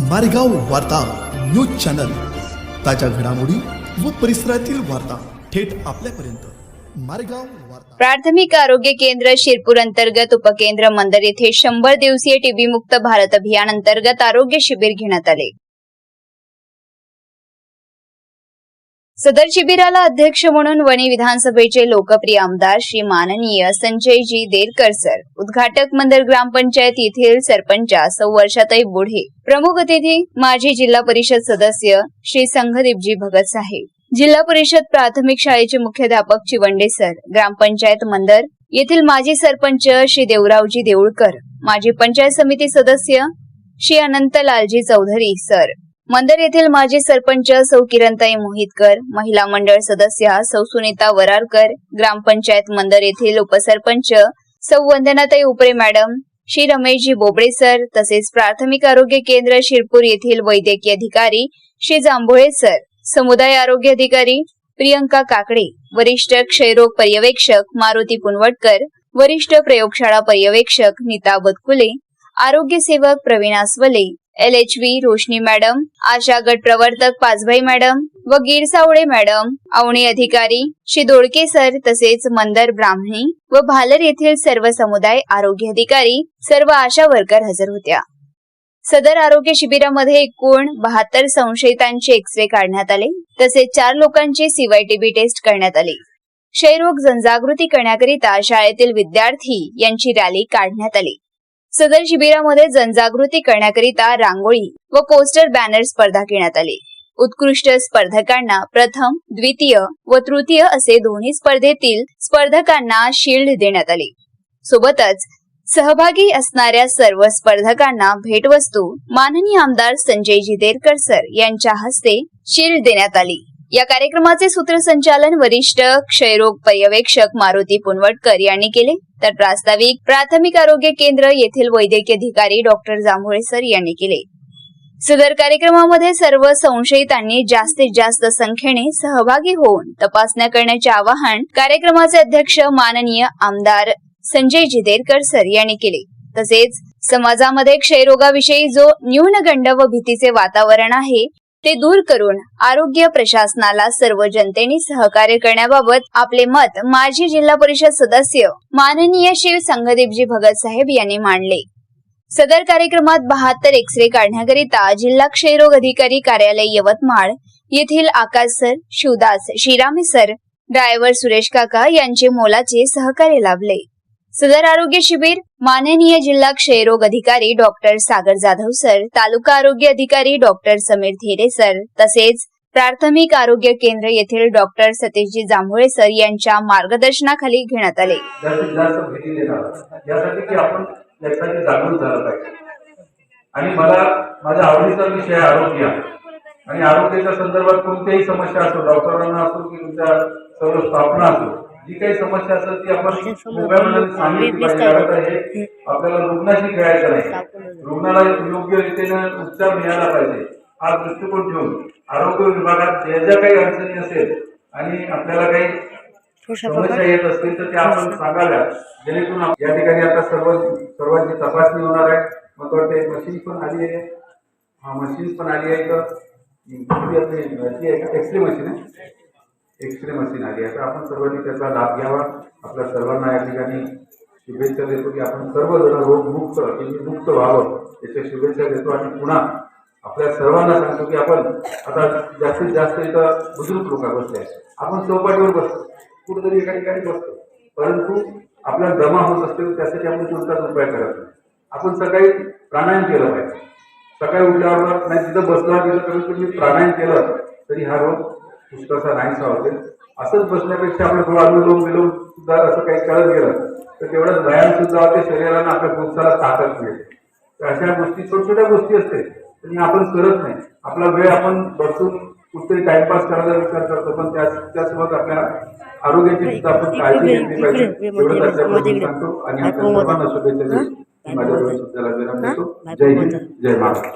मारेगाव वार्ता news channel. ताज्या घडामोडी व परिसरातील वार्ता थेट आपल्यापर्यंत. मारेगाव प्राथमिक आरोग्य केंद्र शिरपूर अंतर्गत उपकेंद्र मंदर येथे शंभर दिवसीय टीबी मुक्त भारत अभियान अंतर्गत आरोग्य शिबिर घेण्यात आले. सदर शिबिराला अध्यक्ष म्हणून वणी विधानसभेचे लोकप्रिय आमदार श्री माननीय संजयजी देरकर सर उद्घाटक मंदर ग्रामपंचायत येथील सरपंच सौ वर्षाताई बुढे प्रमुख अतिथी माजी जिल्हा परिषद सदस्य श्री संघदीपजी भगत साहेब जिल्हा परिषद प्राथमिक शाळेचे मुख्याध्यापक चिवंडे सर ग्रामपंचायत मंदर येथील माजी सरपंच श्री देवरावजी देऊळकर माजी पंचायत समिती सदस्य श्री अनंतलालजी चौधरी सर मंदर येथील माजी सरपंच सौ किरणताई मोहितकर महिला मंडळ सदस्य सौ सुनीता वरारकर ग्रामपंचायत मंदर येथील उपसरपंच सौ वंदनाताई उपरे मॅडम श्री रमेशजी बोबडे सर तसेच प्राथमिक आरोग्य केंद्र शिरपूर येथील वैद्यकीय अधिकारी श्री जांभोळे सर समुदाय आरोग्य अधिकारी प्रियंका काकडे वरिष्ठ क्षयरोग पर्यवेक्षक मारुती पुनवटकर वरिष्ठ प्रयोगशाळा पर्यवेक्षक नीता बदकुले आरोग्य सेवक Pravin Asawale L H V Roshni madam Asha गट प्रवर्तक पाचभाई मॅडम व गिरसावळे मॅडम अवणी अधिकारी श्री दोडके सर तसेच मंदर ब्राह्मणी व भालर येथील सर्व समुदाय आरोग्य अधिकारी सर्व आशा वर्कर हजर होत्या. सदर आरोग्य शिबिरामध्ये एकूण बहात्तर संशयितांचे एक्सरे काढण्यात आले तसेच चार लोकांची सीवायटीबी टेस्ट करण्यात आली. क्षयरोग जनजागृती करण्याकरिता शाळेतील विद्यार्थी यांची रॅली काढण्यात आली. सदर शिबिरामध्ये जनजागृती करण्याकरिता रांगोळी व पोस्टर बॅनर स्पर्धा घेण्यात आली. उत्कृष्ट स्पर्धकांना प्रथम द्वितीय व तृतीय असे दोन्ही स्पर्धेतील स्पर्धकांना शिल्ड देण्यात आली. सोबतच सहभागी असणाऱ्या सर्व स्पर्धकांना भेटवस्तू माननीय आमदार संजय जिदेरकर सर यांच्या हस्ते शिल्ड देण्यात आली. या कार्यक्रमाचे सूत्रसंचालन वरिष्ठ क्षयरोग पर्यवेक्षक मारुती पुनवटकर यांनी केले. तर प्रास्ताविक प्राथमिक आरोग्य केंद्र येथील वैद्यकीय अधिकारी डॉक्टर जांभोळे सर यांनी केले. सदर कार्यक्रमामध्ये सर्व संशयितांनी जास्तीत जास्त संख्येने सहभागी होऊन तपासण्या करण्याचे आवाहन कार्यक्रमाचे अध्यक्ष माननीय आमदार संजय जिदेरकर सर यांनी केले. तसेच समाजामध्ये क्षयरोगाविषयी जो न्यूनगंड व भीतीचे वातावरण आहे ते दूर करून आरोग्य प्रशासनाला सर्व जनतेने सहकार्य करण्याबाबत आपले मत माजी जिल्हा परिषद सदस्य माननीय शिव संघदीपजी भगत साहेब यांनी मांडले. सदर कार्यक्रमात बहात्तर एक्सरे काढण्याकरिता जिल्हा क्षयरोग अधिकारी कार्यालय यवतमाळ येथील Akash sir Shivdas Shrirame sir driver Suresh काका यांचे मोलाचे सहकार्य लाभले. सदर आरोग्य शिबिर माननीय जिल्हा क्षयरोग अधिकारी डॉक्टर सागर जाधव सर तालुका आरोग्य अधिकारी डॉक्टर समीर थेरे सर तसेच प्राथमिक आरोग्य केंद्र येथील डॉक्टर सतीशजी जांभुळे सर यांच्या मार्गदर्शनाखाली घेण्यात आले. आणि मला माझ्या आवडीचा विषय आहे. आरोग्य आणि आरोग्याच्या संदर्भात कोणत्याही समस्या असो डॉक्टरांना असो की तुमच्या सर्व स्थापना असो जी काही समस्या असेल ती आपण सांगितली पाहिजे हे आपल्याला रुग्णाशी खेळायचं नाही रुग्णाला योग्य रीतीने उपचार मिळाला पाहिजे हा दृष्टिकोन ठेवून आरोग्य विभागात ज्या ज्या काही अडचणी असेल आणि आपल्याला काही समस्या येत असतील तर त्या आपण सांगाव्या जेणेकरून या ठिकाणी आता सर्व सर्वांची तपासणी होणार आहे मग वाटते मशीन पण आली आहे हा मशीन पण आली आहे तर एक्सरे मशीन आहे एक्सरे मशीन आली आहे. तर आपण सर्वांनी त्याचा लाभ घ्यावा. आपल्या सर्वांना या ठिकाणी शुभेच्छा देतो की आपण सर्वजण रोगमुक्त मुक्त व्हावं याच्या शुभेच्छा देतो. आणि पुन्हा आपल्या सर्वांना सांगतो की आपण आता जास्तीत जास्त इथं बुजुर्ग लोक बसले आपण चौपाटीवर बसतो. कुठेतरी एका ठिकाणी बसतो. परंतु आपल्याला दमा होत असते त्यासाठी आपण कोणताच उपाय करत नाही. आपण सकाळी प्राणायाम केलं पाहिजे. सकाळी उठल्यावर नाही तिथं बसला तिथं कमीत कमी प्राणायाम केलं तरी हा रोग पुष्कळसा नाहीसा होते असंच बसण्यापेक्षा आपण थोडं अनुलोम विलोम सुद्धा असं काही करत गेलं तर तेवढाच व्यायाम सुद्धा होते शरीराला आपल्या पुरुषाला ताकद मिळते तर अशा गोष्टी छोट्या छोट्या गोष्टी असते आणि आपण करत नाही. आपला वेळ आपण बसून कुठेतरी टाइमपास करायचा विचार करतो पण त्यासोबत आपल्या आरोग्याची सुद्धा आपण काळजी घेतली पाहिजे. एवढंच आजच्या सांगतो आणि आपल्या सर्वांना शुभेच्छा देतो. माझ्या देतो जय हिंद जय महाराष्ट्र.